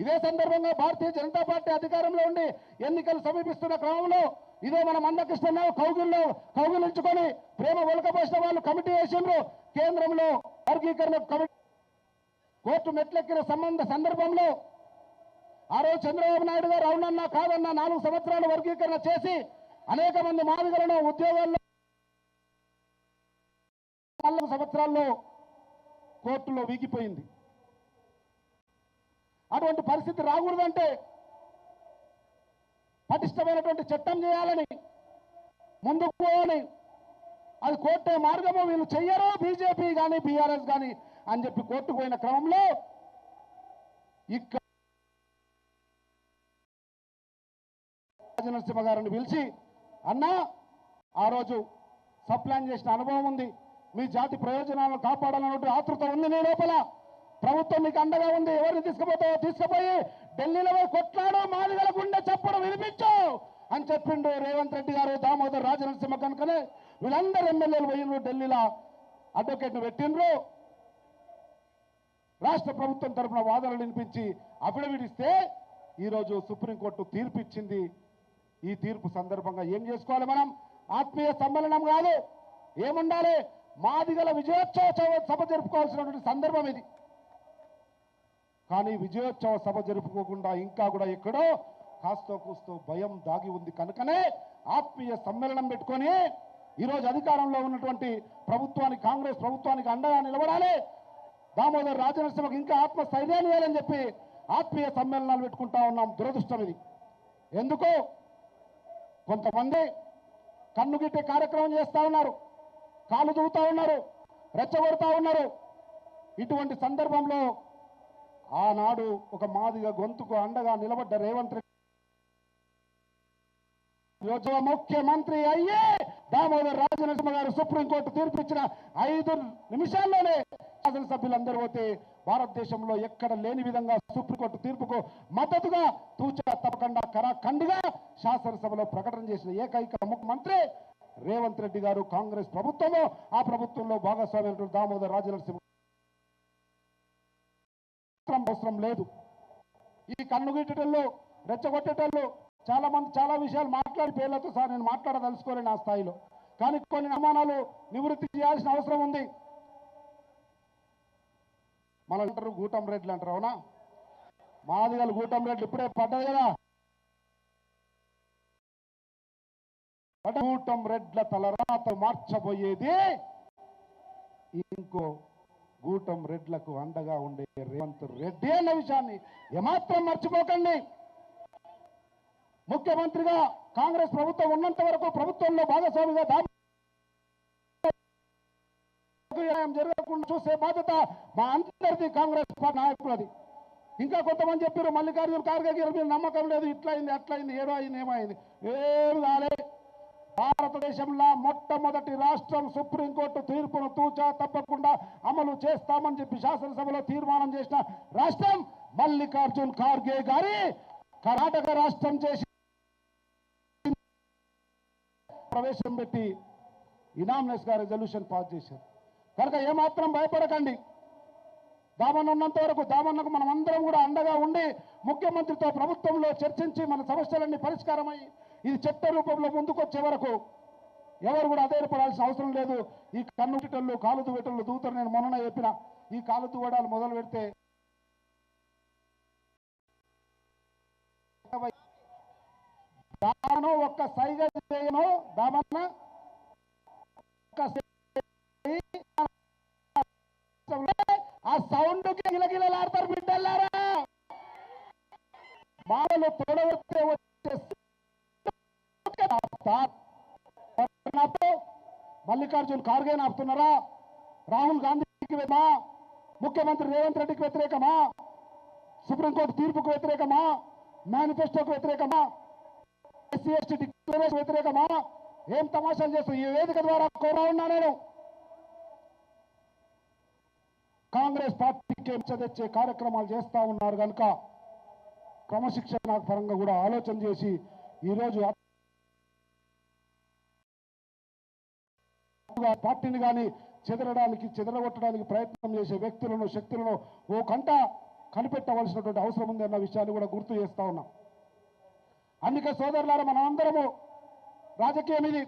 ఇదే సందర్భంగా భారతీయ జనతా పార్టీ అధికారంలో ఉండి ఎన్నికలు సమీపిస్తున్న క్రమంలో ఇదే మనం అందకిస్తున్నాం కౌగుల్లో కౌగులించుకొని ప్రేమ ఒలకపోసిన వాళ్ళు కమిటీ వేసిండ్రు. కేంద్రంలో వర్గీకరణ కమిటీ కోర్టు మెట్లెక్కిన సంబంధ సందర్భంలో ఆ రోజు చంద్రబాబు నాయుడు గారు అవునన్నా కాదన్నా నాలుగు సంవత్సరాలు వర్గీకరణ చేసి అనేక మంది మాదిగలను ఉద్యోగాల్లో నాలుగు సంవత్సరాల్లో కోర్టులో వీగిపోయింది. అటువంటి పరిస్థితి రాకూడదంటే పటిష్టమైనటువంటి చట్టం చేయాలని ముందుకు పోవాలని అది కోర్టు మార్గము వీళ్ళు చెయ్యరు బీజేపీ కానీ బీఆర్ఎస్ కానీ అని చెప్పి కోర్టుకు పోయిన క్రమంలో ఇక్కడ రాజనరసింహ గారిని పిలిచి అన్నా ఆ రోజు సప్లాన్ చేసిన అనుభవం ఉంది. మీ జాతి ప్రయోజనాలను కాపాడాలన్నటువంటి ఆతృత ఉంది నీ లోపల. ప్రభుత్వం మీకు అండగా ఉంది. ఎవరిని తీసుకుపోతావో తీసుకుపోయి ఢిల్లీలో పోయి కొట్లాడు మాదిగల గుండె చప్పుడు వినిపించు అని చెప్పిండు రేవంత్ రెడ్డి గారు దామోదర్ రాజనరసింహ కనుకనే. వీళ్ళందరూ ఎమ్మెల్యేలు పోయినరు ఢిల్లీలో అడ్వకేట్ను పెట్టిండ్రు. రాష్ట్ర ప్రభుత్వం తరఫున వాదనలు వినిపించి అఫిడవిట్ ఇస్తే ఈరోజు సుప్రీంకోర్టు తీర్పు ఇచ్చింది ఈ తీర్పు సందర్భంగా ఏం చేసుకోవాలి మనం? ఆత్మీయ సమ్మేళనం కాదు. ఏముండాలి? మాదిగల విజయోత్సవ సభ జరుపుకోవాల్సినటువంటి సందర్భం ఇది. కానీ విజయోత్సవ సభ జరుపుకోకుండా ఇంకా కూడా ఎక్కడో కాస్తో కూస్తో భయం దాగి ఉంది కనుకనే ఆత్మీయ సమ్మేళనం పెట్టుకొని ఈరోజు అధికారంలో ఉన్నటువంటి ప్రభుత్వానికి కాంగ్రెస్ ప్రభుత్వానికి అండగా నిలబడాలి. దామోదర్ రాజనరసింహకు ఇంకా ఆత్మస్థైర్యాన్ని వేయాలని చెప్పి ఆత్మీయ సమ్మేళనాలు పెట్టుకుంటా ఉన్నాం. దురదృష్టం ఇది. ఎందుకు? కొంతమంది కన్నుగిట్టే కార్యక్రమం చేస్తూ ఉన్నారు. కాలు దూతా ఉన్నారు. రెచ్చగొడతా ఉన్నారు. ఇటువంటి సందర్భంలో ఆనాడు ఒక మాదిగ గొంతుకు అండగా నిలబడ్డ రేవంత్ రెడ్డి ముఖ్యమంత్రి అయ్యే దామోదర్ రాజనరసింహ గారు సుప్రీంకోర్టు తీర్పు ఇచ్చిన ఐదు నిమిషాల్లోనే శాసనసభ్యులందరూ పోతే భారతదేశంలో ఎక్కడ లేని విధంగా సుప్రీంకోర్టు తీర్పుకు మద్దతుగా తూచా తప్పకుండా కరాఖండిగా శాసనసభలో ప్రకటన చేసిన ఏకైక ముఖ్యమంత్రి రేవంత్ రెడ్డి గారు కాంగ్రెస్ ప్రభుత్వము. ఆ ప్రభుత్వంలో భాగస్వామ్యం దామోదర్ రాజనరసింహ అవసరం లేదు. ఈ కన్నుగిట్టేటోళ్ళు రెచ్చగొట్టేటల్లో చాలా మంది చాలా విషయాలు మాట్లాడి పేర్లతో సార్ నేను మాట్లాడదలుచుకోలేను నా స్థాయిలో. కానీ కొన్ని అనుమానాలు నివృత్తి చేయాల్సిన అవసరం ఉంది. మన అంటారు గూటం రెడ్లు అంటారు అవునా? మాదిగలు గూటం రెడ్లు ఇప్పుడే పడ్డది కదా. గూటం రెడ్ల తలరాత మార్చబోయేది. ఇంకో గూటం రెడ్లకు అండగా ఉండే రేవంత్ రెడ్డి అన్న విషయాన్ని ఏమాత్రం మర్చిపోకండి. ముఖ్యమంత్రిగా కాంగ్రెస్ ప్రభుత్వం ఉన్నంత వరకు ప్రభుత్వంలో భాగస్వామిగా జరగకుండా చూసే బాధ్యత మా అందరిది కాంగ్రెస్ నాయకులది. ఇంకా కొంతమంది చెప్పారు మల్లికార్జున ఖార్గే గారి మీద నమ్మకం లేదు ఇట్లయింది అట్లయింది అట్లా అయింది ఏదో అయింది. ఏమైంది ఏం కాలే. భారతదేశంలో మొట్టమొదటి రాష్ట్రం సుప్రీంకోర్టు తీర్పును తూచా తప్పకుండా అమలు చేస్తామని చెప్పి శాసనసభలో తీర్మానం చేసిన రాష్ట్రం మల్లికార్జున్ ఖార్గే గారి కర్ణాటక రాష్ట్రం చేసి ప్రవేశం పెట్టి ఇనామినస్గా రెజల్యూషన్ పాస్ చేశారు. కనుక ఏమాత్రం భయపడకండి. దామన్న ఉన్నంత వరకు దామన్నకు మనం అందరం కూడా అండగా ఉండి ముఖ్యమంత్రితో ప్రభుత్వంలో చర్చించి మన సమస్యలన్నీ పరిష్కారమై ఇది చట్ట రూపంలో ముందుకొచ్చే వరకు ఎవరు కూడా అధైర్యపడాల్సిన అవసరం లేదు. ఈ కన్నుటిటళ్ళు కాలు దువ్వెటళ్ళు దూతరు నేను మొన్న చెప్పిన. ఈ కాలు దువ్వడాలు మొదలు పెడితే దామను ఒక్క సైగ చేయను. దామన్న ఒక్క ఆ సౌండ్ గిలగిలలాడతారు బిడ్డలారా. మామలు తోడవస్తే వచ్చే మల్లికార్జున్ ఖార్గే ఆపుతున్నారా రాహుల్ గాంధీకి వేమా ముఖ్యమంత్రి రేవంత్ రెడ్డికి వ్యతిరేకమా? సుప్రీంకోర్టు తీర్పుకు వ్యతిరేకమా? మేనిఫెస్టోకు వ్యతిరేకమా? ఎస్సీ ఎస్టీ డిక్లరేషన్ వ్యతిరేకమా? ఏం తమాషాలు చేస్తూ ఈ వేదిక ద్వారా కోరా ఉన్నా నేను. కాంగ్రెస్ పార్టీకి తెచ్చే కార్యక్రమాలు చేస్తా ఉన్నారు కనుక క్రమశిక్షణ పరంగా కూడా ఆలోచన చేసి ఈరోజు పార్టీని కానీ చెదరడానికి చెదరగొట్టడానికి ప్రయత్నం చేసే వ్యక్తులను శక్తులను ఓ కంట కనిపెట్టవలసినటువంటి అవసరం ఉంది అన్న విషయాన్ని కూడా గుర్తు చేస్తా ఉన్నాం. అందుకే సోదరులారా మనమందరము రాజకీయం ఇది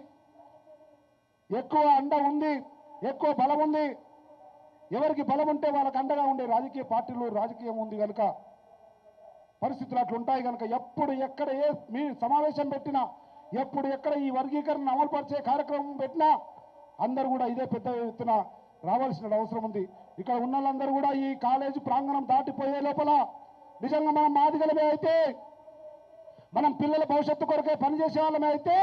ఎక్కువ అండ ఉంది ఎక్కువ బలం ఉంది. ఎవరికి బలం ఉంటే వాళ్ళకి అండగా ఉండే రాజకీయ పార్టీలు రాజకీయం ఉంది కనుక పరిస్థితులు అట్లుంటాయి కనుక ఎప్పుడు ఎక్కడ ఏ మీ సమావేశం పెట్టినా ఎప్పుడు ఎక్కడ ఈ వర్గీకరణ అమలుపరిచే కార్యక్రమం పెట్టినా అందరూ కూడా ఇదే పెద్ద ఎత్తున రావాల్సిన అవసరం ఉంది. ఇక్కడ ఉన్న వాళ్ళందరూ కూడా ఈ కాలేజీ ప్రాంగణం దాటిపోయే లోపల నిజంగా మనం మాదిగలమే అయితే మనం పిల్లల భవిష్యత్తు కొరకే పనిచేసే వాళ్ళమే అయితే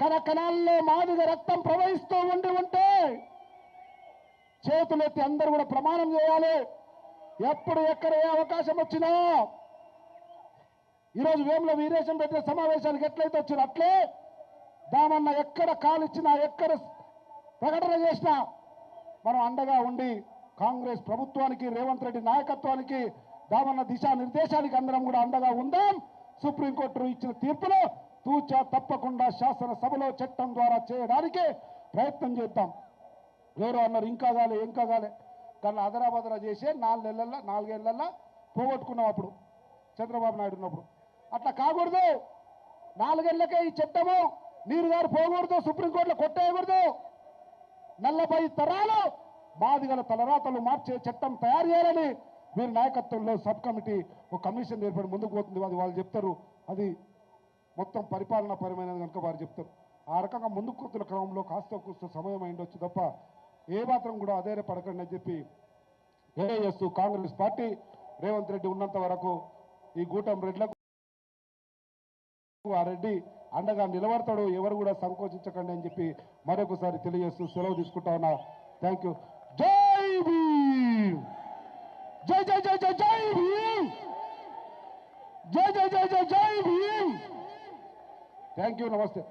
కన కణాల్లో మాదిగ రక్తం ప్రవహిస్తూ ఉండి ఉంటే చేతులెత్తి అందరూ కూడా ప్రమాణం చేయాలి. ఎప్పుడు ఎక్కడ ఏ అవకాశం వచ్చినా ఈరోజు వేముల వీరేశం పెట్టిన సమావేశానికి ఎట్లయితే వచ్చారు అట్లే దామన్న ఎక్కడ కాలిచ్చినా ఎక్కడ ప్రకటన చేసినా మనం అండగా ఉండి కాంగ్రెస్ ప్రభుత్వానికి రేవంత్ రెడ్డి నాయకత్వానికి దామన్న దిశా నిర్దేశానికి అందరం కూడా అండగా ఉందాం. సుప్రీంకోర్టు ఇచ్చిన తీర్పులో తూచా తప్పకుండా శాసనసభలో చట్టం ద్వారా చేయడానికి ప్రయత్నం చేద్దాం. వేరే అన్నారు ఇంకా కాలే ఇంకా కాలే. కానీ అదరాబదరా చేసే నాలుగు నెలల్లో నాలుగేళ్ళల్లో పోగొట్టుకున్నాం అప్పుడు చంద్రబాబు నాయుడు ఉన్నప్పుడు. అట్లా కాకూడదు. నాలుగేళ్ళకే ఈ చట్టము నీరు గారు పోకూడదు సుప్రీంకోర్టులో కొట్టేయకూడదు. నలభై తరాలు బాధిగల తలరాతలు మార్చే చట్టం తయారు చేయాలని వీరి నాయకత్వంలో సబ్ కమిటీ ఒక కమిషన్ ఏర్పడి ముందుకు పోతుంది. అది వాళ్ళు చెప్తారు. అది మొత్తం పరిపాలన పరమైనది కనుక వారు చెప్తారు. ఆ రకంగా ముందుకు కొత్తున్న క్రమంలో కాస్త కూస్త సమయం అయిండొచ్చు తప్ప ఏ మాత్రం కూడా అధైర్య పడకండి అని చెప్పి ఏఎస్ కాంగ్రెస్ పార్టీ రేవంత్ రెడ్డి ఉన్నంత వరకు ఈ గూటం రెడ్లకు ఆ రెడ్డి అండగా నిలబడతాడు ఎవరు కూడా సంకోచించకండి అని చెప్పి మరొకసారి తెలియజేస్తూ సెలవు తీసుకుంటా ఉన్నా. Thank you. జై భీమ్! జై జై జై జై జై భీమ్! జై జై జై జై జై భీమ్! థ్యాంక్ యూ నమస్తే.